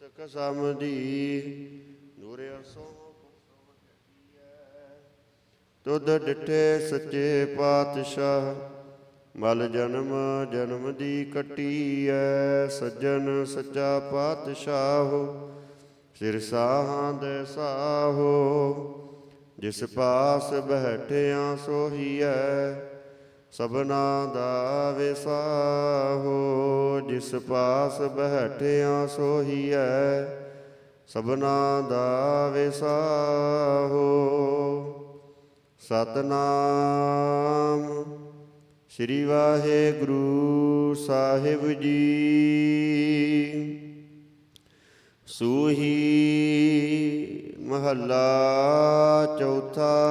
ਪੁਸਤਕ ਸਮਦੀ ਨੂਰੇ ਅਰਸੋਂ ਤੁਧ ਡਿਠੇ ਸੱਚੇ ਪਾਤਸ਼ਾਹ, ਮਲ ਜਨਮ ਜਨਮ ਦੀ ਕਟੀ ਐ ਸੱਜਣ ਸੱਚਾ ਪਾਤਸ਼ਾਹ, ਸਿਰ ਸਾਹਾਂ ਦੇ ਸਾਹੋ, ਜਿਸ ਪਾਸ ਬਹਿਠਿਆ ਸੋਹੀਐ ਸਭਨਾ ਦਾ ਵਿਸਾਹੋ, ਜਿਸ ਪਾਸ ਬਹਿਠਿਆ ਸੋਹੀਐ ਸਭਨਾ ਦਾ ਵਿਸਾਹੋ। ਸਤਨਾਮ ਸ੍ਰੀ ਵਾਹਿਗੁਰੂ ਸਾਹਿਬ ਜੀ। ਸੂਹੀ ਮਹੱਲਾ ਚੌਥਾ।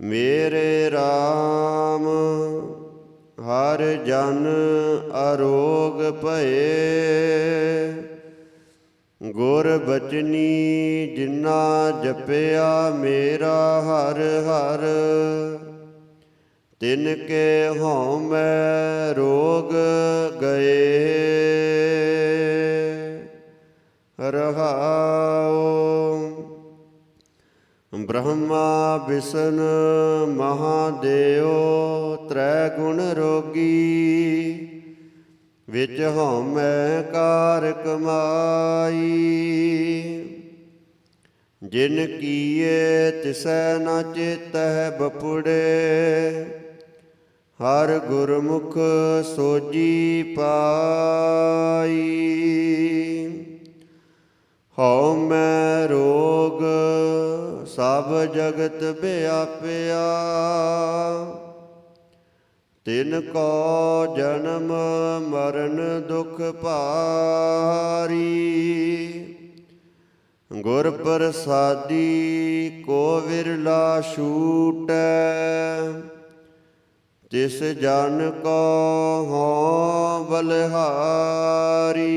ਮੇਰੇ RAM ਹਰ ਜਨ ਅਰੋਗ ਭਏ। ਗੁਰ ਬਚਨੀ ਜਿਨਾ ਜਪਿਆ ਮੇਰਾ ਹਰ ਹਰ। ਤਿਨ ਕੇ ਹਉ ਮੈਂ ਰੋਗ ਗਏ। ਰਹਾਉ ਬ੍ਰਹਮਾ ਵਿਸ਼ਨ ਮਹਾਦੇਵ ਤ੍ਰੈ ਗੁਣ ਰੋਗੀ, ਵਿੱਚ ਹਉਮੈ ਕਾਰ ਕਮਾਈ ਜਿਨ ਕੀਏ ਤਿਸੈ ਨ ਚੇਤਹਿ ਬਪੁੜੇ, ਹਰ ਗੁਰਮੁਖ ਸੋਜੀ ਪਾਈ। ਹਉ ਮੈਂ ਰੋਗ ਸਭ ਜਗਤ ਵਿਆਪਿਆ ਤਿਨ ਕੋ ਜਨਮ ਮਰਨ ਦੁਖ ਭਾਰੀ। ਗੁਰ ਪ੍ਰਸਾਦੀ ਕੋ ਵਿਰਲਾ ਛੂਟੈ। ਤਿਸ ਜਨ ਕੋ ਹੋ ਬਲਹਾਰੀ।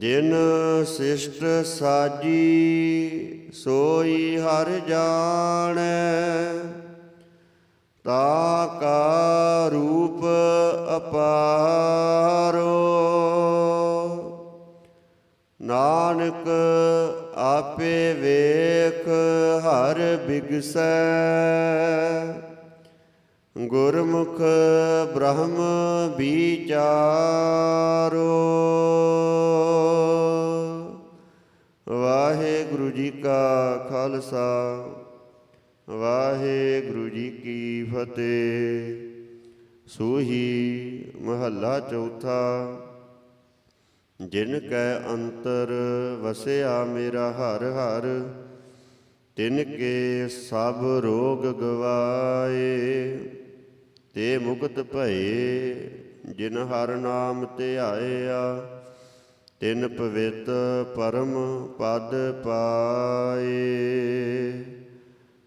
ਜਿਨ ਸਿਸ਼ਟ ਸਾਜੀ, ਸੋਈ ਹਰ ਜਾਣੈ। ਤਾ ਕਾ ਰੂਪ ਅਪਾਰੋ। ਨਾਨਕ ਆਪੇ ਵੇਖ ਹਰ ਬਿਗਸੈ। ਗੁਰਮੁਖ ਬ੍ਰਹਮ ਵਿਚਾਰੋ। ਵਾਹਿਗੁਰੂ ਜੀ ਕਾ ਖਾਲਸਾ, ਵਾਹਿਗੁਰੂ ਜੀ ਕੀ ਫਤਿਹ। ਸੂਹੀ ਮਹੱਲਾ ਚੌਥਾ, ਜਿਨ ਕੈ ਅੰਤਰ ਵਸਿਆ ਮੇਰਾ ਹਰ ਹਰ, ਤਿਨ ਕੇ ਸਭ ਰੋਗ ਗਵਾਏ। ਤੇ ਮੁਕਤ ਭਏ, ਜਿਨ ਹਰ ਨਾਮ ਧਿਆਇਆ ਤਿਨ ਪਵਿੱਤ ਪਰਮ ਪਦ ਪਾਏ।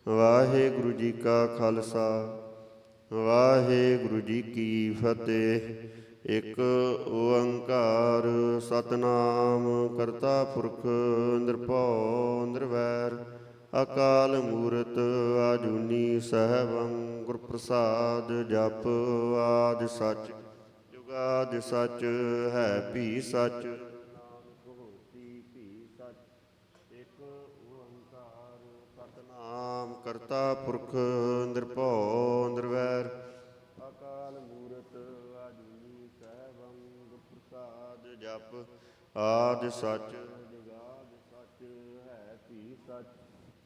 ਵਾਹਿਗੁਰੂ ਜੀ ਕਾ ਖਾਲਸਾ, ਵਾਹਿਗੁਰੂ ਜੀ ਕੀ ਫਤਿਹ। ਇਕ ਓੰਕਾਰ ਸਤਨਾਮ ਕਰਤਾ ਪੁਰਖ ਨਿਰਭਉ ਨਿਰਵੈਰ। ਅਕਾਲ ਮੂਰਤ ਆਜੂਨੀ ਸਹਿਬੰ ਗੁਰ ਪ੍ਰਸਾਦ ਜਪ ਆਦ ਸੱਚ। ਜੁਗਾਦ ਸਚ ਹੈ ਭੀ ਸੱਚ। ਨਾਨਕ ਸਤਨਾਮ ਕਰਤਾ ਪੁਰਖ ਨਿਰਭਉ ਨਿਰਵੈਰ। ਅਕਾਲ ਮੂਰਤ ਆਜੂਨੀ ਸਹਿਬੰ ਗੁਰ ਪ੍ਰਸਾਦ ਜਪ ਆਦ ਸੱਚ ਜੁਗਾਦ ਸੱਚ ਹੈ ਭੀ ਸੱਚ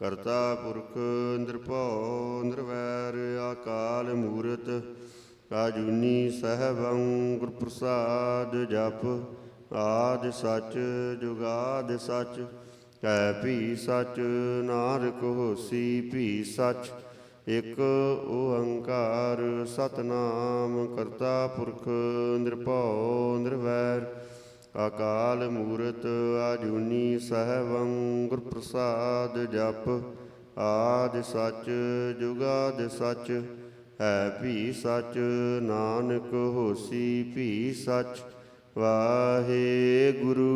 ਕਰਤਾ ਪੁਰਖ ਨਿਰਭਉ ਨਿਰਵੈਰ ਅਕਾਲ ਮੂਰਤ ਆਜੂਨੀ ਸਹਿਬੰ ਗੁਰ ਪ੍ਰਸਾਦ ਜਪ, ਆਦ ਸਚ, ਜੁਗਾਦ ਸਚ ਹੈ ਭੀ ਸਚ, ਨਾਨਕ ਹੋਸੀ ਭੀ ਸੱਚ, ਇਕ ਓੰਕਾਰ ਸਤਨਾਮ ਕਰਤਾ ਪੁਰਖ ਨਿਰਭਉ ਨਿਰਵੈਰ। ਅਕਾਲ ਮੂਰਤ ਆਜੂਨੀ ਸਹਿਬੰ ਗੁਰ ਪ੍ਰਸਾਦ ਜਪ, ਆਦ ਸੱਚ, ਜੁਗਾਦ ਸੱਚ, ਹੈ ਭੀ ਸਚ, ਨਾਨਕ ਹੋਸੀ ਭੀ ਸੱਚ ਵਾਹਿਗੁਰੂ ਵਾਹਿਗੁਰੂ